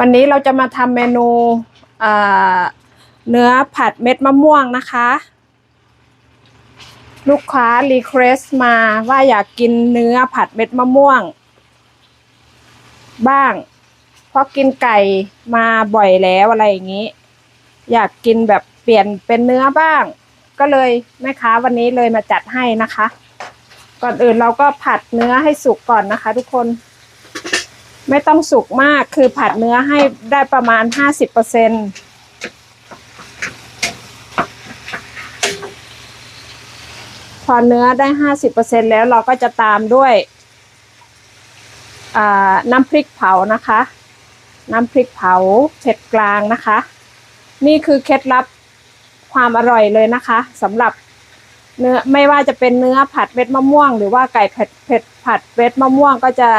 วันนี้เราจะมาทำเมนูเนื้อผัดเม็ดมะม่วงนะคะ ลูกค้ารีเควสต์มาว่าอยากกินเนื้อผัดเม็ดมะม่วง บ้าง เพราะกินไก่มาบ่อยแล้วอะไรอย่างนี้ อยากกินแบบเปลี่ยนเป็นเนื้อบ้าง ก็เลยแม่ค้าวันนี้เลยมาจัดให้นะคะ ก่อนอื่นเราก็ผัดเนื้อให้สุกก่อนนะคะ ทุกคน ไม่ต้องสุกมากคือผัดเนื้อให้ได้ประมาณห้าสิบเปอร์เซ็นพอเนื้อได้ห้าสิบเปอร์เซ็นแล้วเราก็จะตามด้วยน้ำพริกเผานะคะ น้ำพริกเผาเผ็ดกลางนะคะ นี่คือเคล็ดลับความอร่อยเลยนะคะสำหรับเนื้อไม่ว่าจะเป็นเนื้อผัดเม็ดมะม่วง หรือว่าไก่เผ็ดเผ็ดผัดเม็ดมะม่วงก็จะ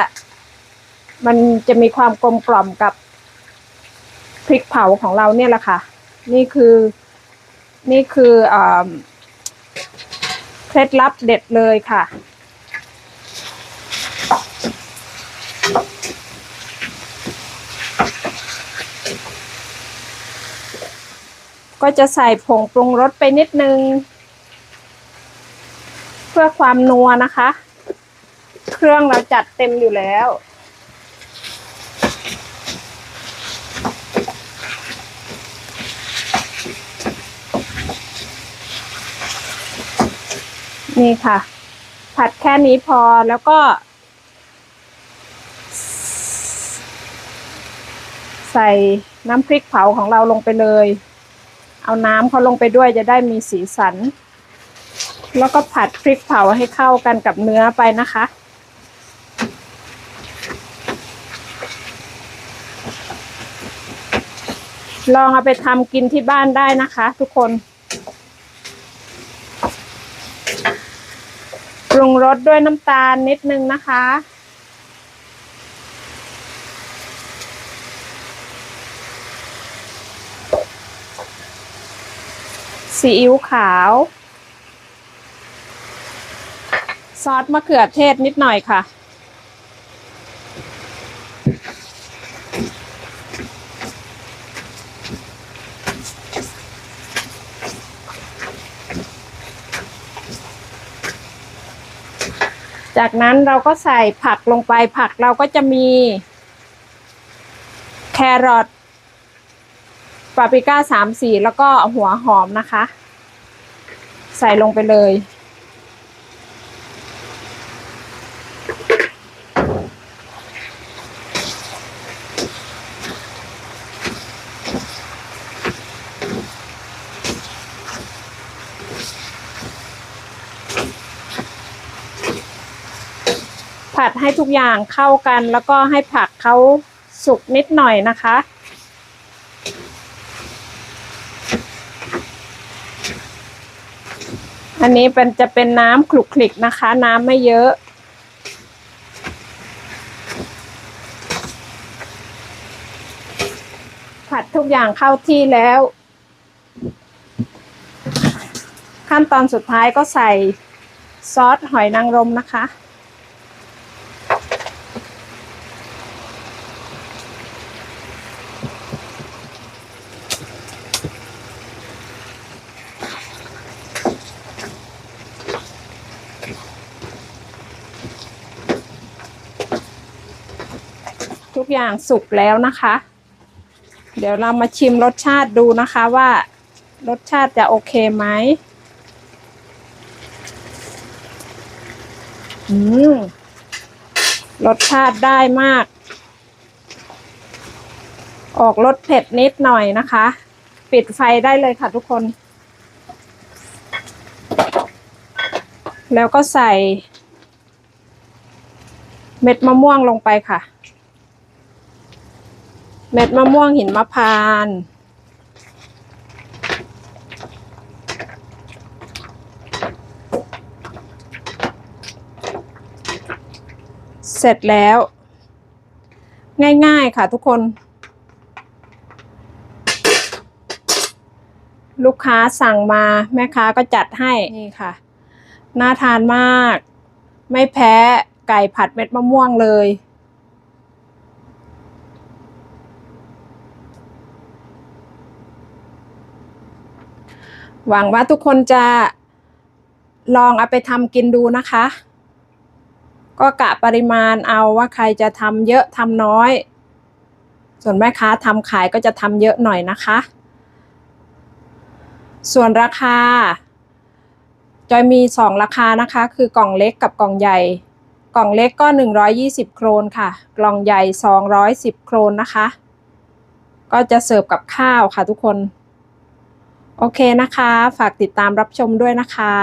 มันจะมีความกลมกล่อมกับพริกเผาของเราเนี่ยแหละค่ะ นี่คือ นี่คืออเคล็ดลับเด็ดเลยค่ะ ก็จะใส่ผงปรุงรสไปนิดนึง เพื่อความนัวนะคะ เครื่องเราจัดเต็มอยู่แล้ว นี่ค่ะ ผัดแค่นี้พอแล้วก็ ใส่น้ำพริกเผาของเราลงไปเลย เอาน้ำเขาลงไปด้วยจะได้มีสีสัน แล้วก็ผัดพริกเผาให้เข้ากันกับเนื้อไปนะคะลองเอาไปทำกินที่บ้านได้นะคะ ทุกคน รุงรสด้วยน้ำตาลนิดนึงนะคะ ซีอิ๊วขาว ซอสมะเขือเทศนิดหน่อยค่ะ จากนั้นเราก็ใส่ผักลงไปผักเราก็จะมี แครอทปาปริก้าสามสีแล้วก็หัวหอมนะคะ ใส่ลงไปเลย ผัดให้ทุกอย่างเข้ากัน แล้วก็ให้ผักเขาสุกนิดหน่อยนะคะ อันนี้เป็นจะเป็นน้ำคลุกคลิกนะคะ น้ำไม่เยอะผัดทุกอย่างเข้าที่แล้ว ขั้นตอนสุดท้ายก็ใส่ซอสหอยนางรมนะคะ ทุกอย่างสุกแล้วนะคะ เดี๋ยวเรามาชิมรสชาติดูนะคะว่า รสชาติจะโอเคไหมอืมรสชาติได้มาก ออกรสเผ็ดนิดหน่อยนะคะ ปิดไฟได้เลยค่ะทุกคน แล้วก็ใส่ เม็ดมะม่วงลงไปค่ะ เม็ดมะม่วงหินมะพร้านต์เสร็จแล้ว ง่ายๆค่ะทุกคน ลูกค้าสั่งมาแม่ค้าก็จัดให้ นี่ค่ะ น่าทานมาก ไม่แพ้ไก่ผัดเม็ดมะม่วงเลย หวังว่าทุกคนจะลองเอาไปทำกินดูนะคะ ก็กะปริมาณเอาว่าใครจะทำเยอะทำน้อย ส่วนแม่ค้าทำขายก็จะทำเยอะหน่อยนะคะ ส่วนราคาจอยมีสองราคานะคะ คือกล่องเล็กกับกล่องใหญ่ กล่องเล็กก็ 120 โครนค่ะ กล่องใหญ่ 210 โครนนะคะ ก็จะเสิร์ฟกับข้าวค่ะทุกคน โอเคนะคะ ฝากติดตามรับชมด้วยนะคะ